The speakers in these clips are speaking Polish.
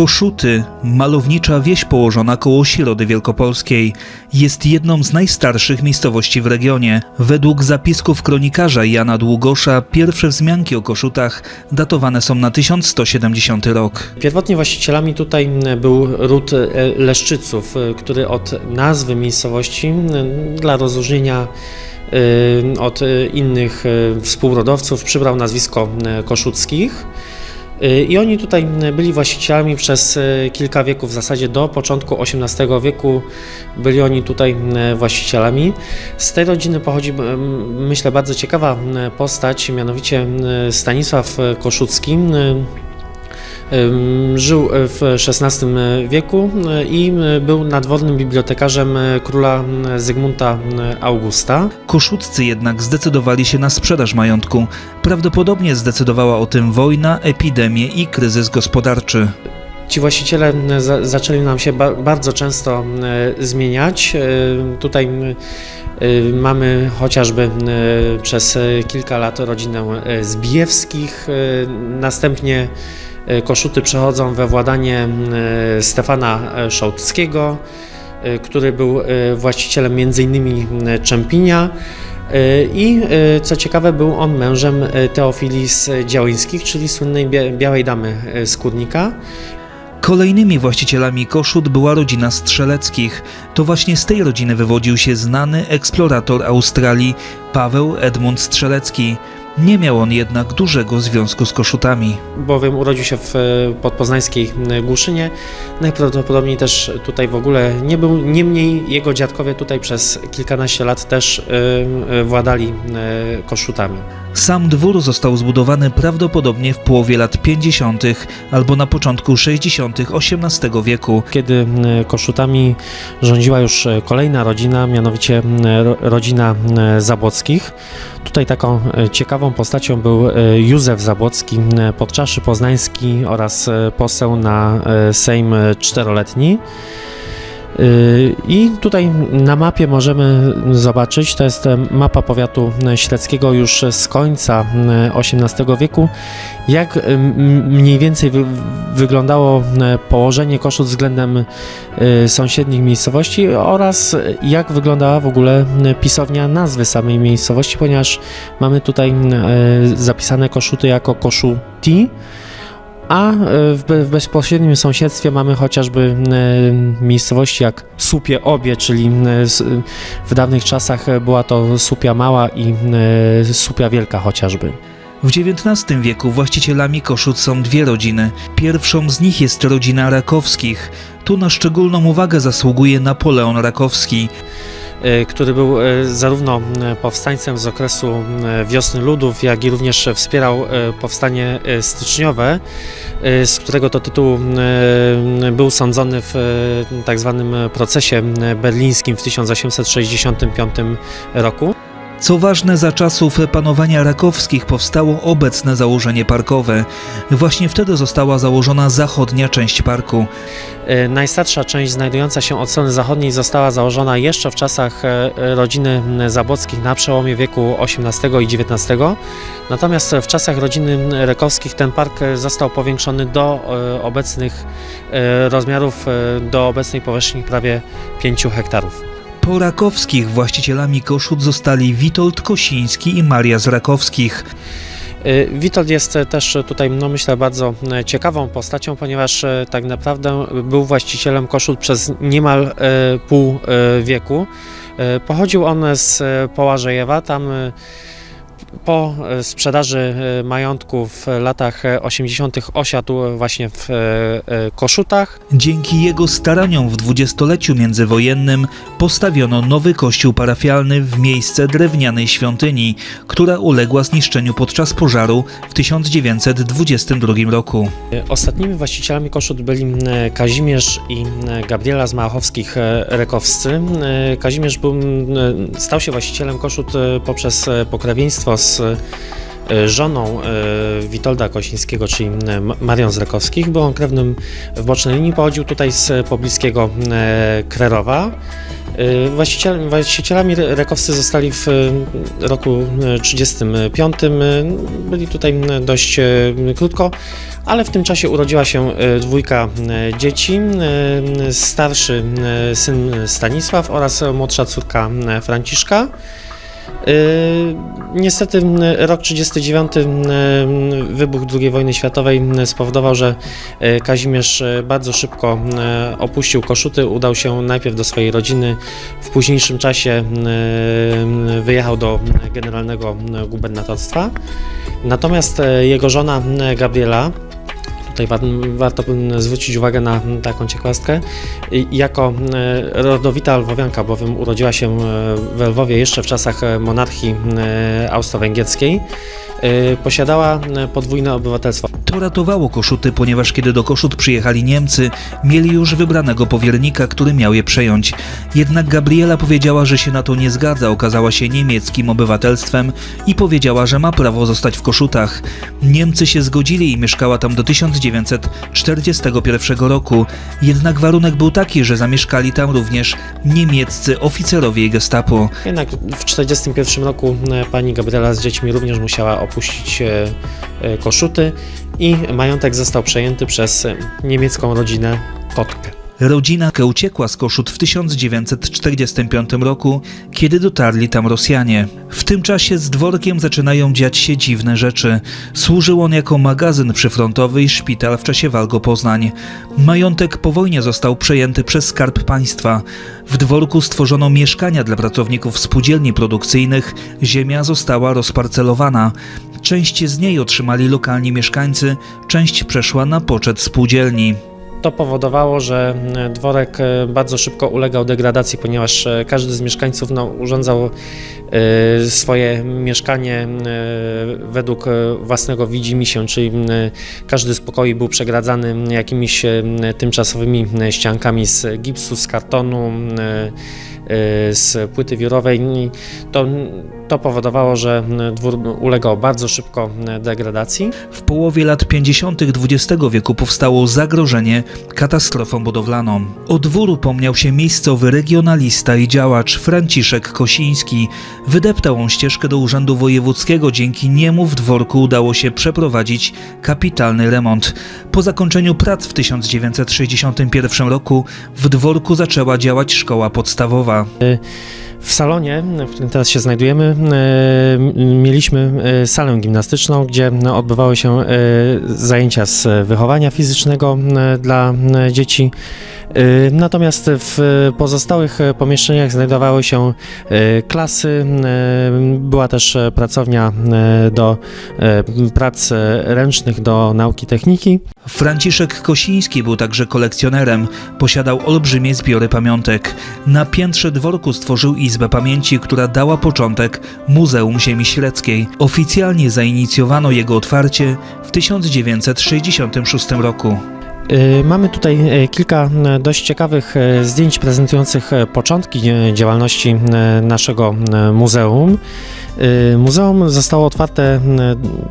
Koszuty, malownicza wieś położona koło Środy Wielkopolskiej, jest jedną z najstarszych miejscowości w regionie. Według zapisków kronikarza Jana Długosza pierwsze wzmianki o Koszutach datowane są na 1170 rok. Pierwotnie właścicielami tutaj był ród e, Leszczyców, e, który od nazwy miejscowości m, dla rozróżnienia e, od e, innych e, współrodowców przybrał nazwisko Koszuckich. E, I oni tutaj byli właścicielami przez e, kilka wieków, w zasadzie do początku XVIII wieku byli oni tutaj m, właścicielami. Z tej rodziny pochodzi, myślę, bardzo ciekawa postać, mianowicie m, Stanisław Koszucki. Żył w XVI wieku y, i był nadwornym bibliotekarzem króla Zygmunta Augusta. Koszutcy jednak zdecydowali się na sprzedaż majątku. Prawdopodobnie zdecydowała o tym wojna, epidemie i kryzys gospodarczy. Ci właściciele za, zaczęli nam się ba, bardzo często zmieniać. Tutaj mamy chociażby przez kilka lat rodzinę Zbijewskich, następnie Koszuty przechodzą we władanie y, Stefana y, Szołtskiego, który był właścicielem m.in. Czempinia. I co ciekawe, był on mężem y, Teofilis Działyńskich, czyli słynnej bia- białej damy skórnika. Kolejnymi właścicielami Koszut była rodzina Strzeleckich. To właśnie z tej rodziny wywodził się znany eksplorator Australii Paweł Edmund Strzelecki. Nie miał on jednak dużego związku z Koszutami. bowiem urodził się w e, podpoznańskiej m, Głuszynie. Najprawdopodobniej też tutaj w ogóle nie był. Niemniej jego dziadkowie tutaj przez kilkanaście lat też e, e, władali e, koszutami. Sam dwór został zbudowany prawdopodobnie w połowie lat 50. albo na początku 60. XVIII wieku. Kiedy koszutami rządziła już e, kolejna rodzina, mianowicie rodzina Zabłockich. Tutaj taką e, ciekawą postacią był e, Józef Zabłocki, podczaszy poznański oraz poseł na Sejm czteroletni. I tutaj na mapie możemy zobaczyć, to jest e, mapa powiatu e, śledzkiego już z końca e, XVIII wieku, jak e, mniej więcej wy, wyglądało e, położenie Koszut względem e, sąsiednich miejscowości oraz jak wyglądała w ogóle e, pisownia nazwy samej miejscowości, ponieważ mamy tutaj e, zapisane Koszuty jako Koszuti, a e, w, be- w bezpośrednim sąsiedztwie mamy chociażby e, miejscowości jak Supie Obie, czyli e, w dawnych czasach była to Supia Mała i Supia Wielka chociażby. W XIX wieku właścicielami Koszut są dwie rodziny. Pierwszą z nich jest rodzina Rakowskich. Tu na szczególną uwagę zasługuje Napoleon Rakowski. E, który był e, zarówno e, powstańcem z okresu wiosny ludów, jak i również wspierał powstanie styczniowe, z którego to tytułu był sądzony w tak zwanym procesie berlińskim w 1865 roku. Co ważne, za czasów panowania Rakowskich powstało obecne założenie parkowe. Właśnie wtedy została założona zachodnia część parku. E, Najstarsza część znajdująca się od strony zachodniej została założona jeszcze w czasach e, rodziny Zabockich na przełomie wieku XVIII i XIX. Natomiast w czasach rodziny Rekowskich ten park e, został powiększony do obecnych rozmiarów, do obecnej powierzchni prawie 5 hektarów. Po Rakowskich właścicielami Koszut zostali Witold Kosiński i Maria z Rakowskich. E, Witold jest e, też tutaj, no myślę, bardzo e, ciekawą postacią, ponieważ e, tak naprawdę był właścicielem Koszut przez niemal pół wieku. Pochodził on z Połażejewa, tam po e, sprzedaży e, majątku w latach e, 80. osiadł właśnie w e, e, Koszutach. Dzięki jego staraniom w dwudziestoleciu międzywojennym postawiono nowy kościół parafialny w miejsce drewnianej świątyni, która uległa zniszczeniu podczas pożaru w 1922 roku. E, Ostatnimi właścicielami Koszut byli Kazimierz i Gabriela z Małachowskich e, Rekowscy. M, Kazimierz był, stał się właścicielem Koszut e, poprzez e, pokrewieństwo z e, żoną e, Witolda Kosińskiego, czyli Marią z Rekowskich. Był on krewnym w bocznej linii, pochodził tutaj z pobliskiego m, Krerowa. Właściciel, właścicielami re- rekowscy zostali w roku 1935. Byli tutaj dość krótko, ale w tym czasie urodziła się dwójka dzieci. Starszy syn Stanisław oraz młodsza córka Franciszka. Y, Niestety rok 1939, y, wybuch II wojny światowej spowodował, że y, Kazimierz y, bardzo szybko opuścił Koszuty, udał się najpierw do swojej rodziny, w późniejszym czasie wyjechał do generalnego gubernatorstwa. Natomiast y, jego żona Gabriela, tutaj wa- warto zwrócić uwagę na taką ciekawostkę, jako e, rodowita lwowianka, bowiem urodziła się e, w Lwowie jeszcze w czasach e, monarchii austro-węgierskiej, posiadała podwójne obywatelstwo. To ratowało Koszuty, ponieważ kiedy do Koszut przyjechali Niemcy, mieli już wybranego powiernika, który miał je przejąć. Jednak Gabriela powiedziała, że się na to nie zgadza, okazała się niemieckim obywatelstwem i powiedziała, że ma prawo zostać w Koszutach. Niemcy się zgodzili i mieszkała tam do 1941 roku. Jednak warunek był taki, że zamieszkali tam również niemieccy oficerowie i gestapo. Jednak w 1941 roku e, pani Gabriela z dziećmi również musiała opuścić e, Koszuty i majątek został przejęty przez e, niemiecką rodzinę Kotkę. Rodzina uciekła z Koszut w 1945 roku, kiedy dotarli tam Rosjanie. W tym czasie z dworkiem zaczynają dziać się dziwne rzeczy. Służył on jako magazyn przyfrontowy i szpital w czasie walk Poznań. Majątek po wojnie został przejęty przez Skarb Państwa. W dworku stworzono mieszkania dla pracowników spółdzielni produkcyjnych, ziemia została rozparcelowana. Część z niej otrzymali lokalni mieszkańcy, część przeszła na poczet spółdzielni. To powodowało, że e, dworek e, bardzo szybko ulegał degradacji, ponieważ e, każdy z mieszkańców no, urządzał swoje mieszkanie według własnego widzimisię, czyli każdy z pokoi był przegradzany jakimiś tymczasowymi ściankami z gipsu, z kartonu, z płyty wiórowej. To, to powodowało, że dwór ulegał bardzo szybko degradacji. W połowie lat 50. XX wieku powstało zagrożenie katastrofą budowlaną. O dwór upomniał się miejscowy regionalista i działacz Franciszek Kosiński. Wydeptał on ścieżkę do Urzędu Wojewódzkiego, dzięki niemu w dworku udało się przeprowadzić kapitalny remont. Po zakończeniu prac w 1961 roku w dworku zaczęła działać szkoła podstawowa. słowa. W salonie, w którym teraz się znajdujemy, e, mieliśmy e, salę gimnastyczną, gdzie no, odbywały się e, zajęcia z wychowania fizycznego dla dzieci. Natomiast w pozostałych pomieszczeniach znajdowały się klasy, była też pracownia do prac ręcznych, do nauki techniki. Franciszek Kosiński był także kolekcjonerem, posiadał olbrzymie zbiory pamiątek. Na piętrze dworku stworzył Izbę Pamięci, która dała początek Muzeum Ziemi Śledzkiej. Oficjalnie zainicjowano jego otwarcie w 1966 roku. Y, Mamy tutaj e, kilka e, dość ciekawych zdjęć prezentujących początki działalności naszego muzeum. Y, Muzeum zostało otwarte e,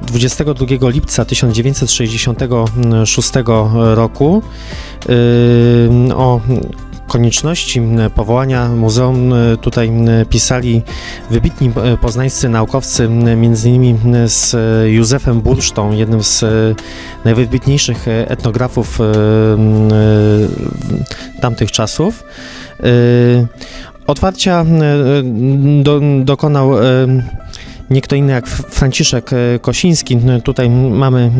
22 lipca 1966 roku. Y, O konieczności powołania muzeum tutaj pisali wybitni e, poznańscy naukowcy, między innymi z Józefem Bursztą, jednym z e, najwybitniejszych e, etnografów tamtych czasów. Otwarcia do, dokonał nie kto inny jak Franciszek Kosiński. Tutaj mamy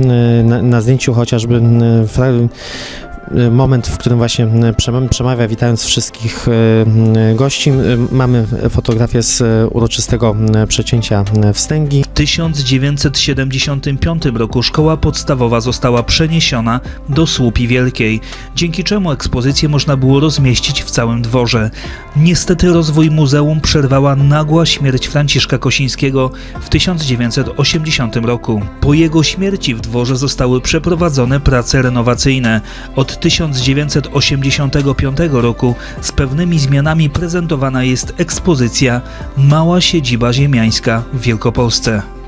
na, na zdjęciu chociażby moment, w którym właśnie przema- przemawia, witając wszystkich e, gości. Mamy fotografię z uroczystego przecięcia wstęgi. W 1975 roku szkoła podstawowa została przeniesiona do Słupi Wielkiej, dzięki czemu ekspozycję można było rozmieścić w całym dworze. Niestety rozwój muzeum przerwała nagła śmierć Franciszka Kosińskiego w 1980 roku. Po jego śmierci w dworze zostały przeprowadzone prace renowacyjne. Od 1985 roku z pewnymi zmianami prezentowana jest ekspozycja Mała siedziba ziemiańska w Wielkopolsce.